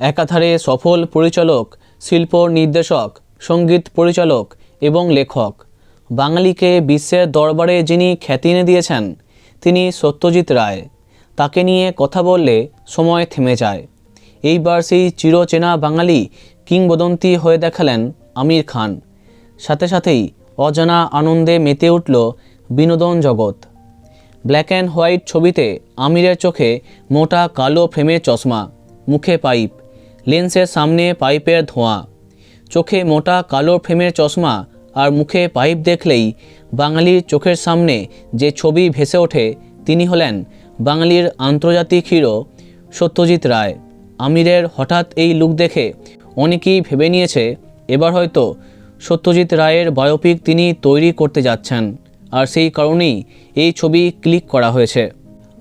একাধারে সফল পরিচালক, শিল্প নির্দেশক, সংগীত পরিচালক এবং লেখক। বাঙালিকে বিশ্বের দরবারে যিনি খ্যাতি এনে দিয়েছেন, তিনি সত্যজিৎ রায়। তাকে নিয়ে কথা বললে সময় থেমে যায়। এইবার সেই চিরচেনা বাঙালি কিংবদন্তি হয়ে দেখালেন আমির খান। সাথে সাথেই অজানা আনন্দে মেতে উঠল বিনোদন জগৎ। ব্ল্যাক অ্যান্ড হোয়াইট ছবিতে আমিরের চোখে মোটা কালো ফ্রেমের চশমা, মুখে পাইপ লেন্সের সামনে পাইপের ধোঁয়া। চোখে মোটা কালো ফ্রেমের চশমা আর মুখে পাইপ দেখলেই বাঙালির চোখের সামনে যে ছবি ভেসে ওঠে, তিনি হলেন বাঙালির আন্তর্জাতিক হিরো সত্যজিৎ রায়। আমিরের হঠাৎ এই লুক দেখে অনেকেই ভেবে নিয়েছে, এবার হয়তো সত্যজিৎ রায়ের বায়োপিক তিনি তৈরি করতে যাচ্ছেন আর সেই কারণেই এই ছবি ক্লিক করা হয়েছে।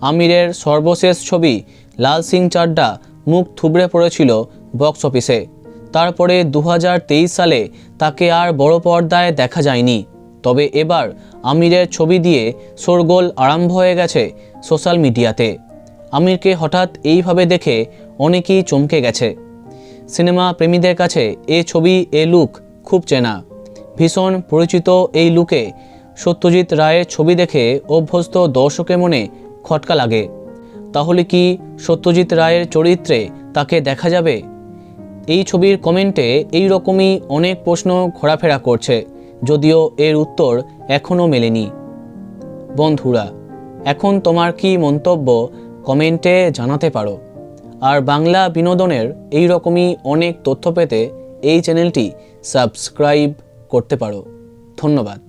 আমিরের সর্বশেষ ছবি লাল সিং চাড্ডা মুখ থুবড়ে পড়েছিল বক্স অফিসে। তারপরে দু হাজার তেইশ সালে তাকে আর বড় পর্দায় দেখা যায়নি। তবে এবার আমিরের ছবি দিয়ে শোরগোল আরম্ভ হয়ে গেছে সোশ্যাল মিডিয়াতে। আমিরকে হঠাৎ এইভাবে দেখে অনেকেই চমকে গেছে। সিনেমা প্রেমীদের কাছে এ ছবি, এ লুক খুব চেনা। ভীষণ পরিচিত এই লুকে সত্যজিৎ রায়ের ছবি দেখে অভ্যস্ত দর্শকের মনে খটকা লাগে। তাহলে কি সত্যজিৎ রায়ের চরিত্রে তাকে দেখা যাবে? এই ছবির কমেন্টে এই রকমই অনেক প্রশ্ন ঘোরাফেরা করছে, যদিও এর উত্তর এখনও মেলেনি। বন্ধুরা, এখন তোমার কি মন্তব্য কমেন্টে জানাতে পারো। আর বাংলা বিনোদনের এই রকমই অনেক তথ্য পেতে এই চ্যানেলটি সাবস্ক্রাইব করতে পারো। ধন্যবাদ।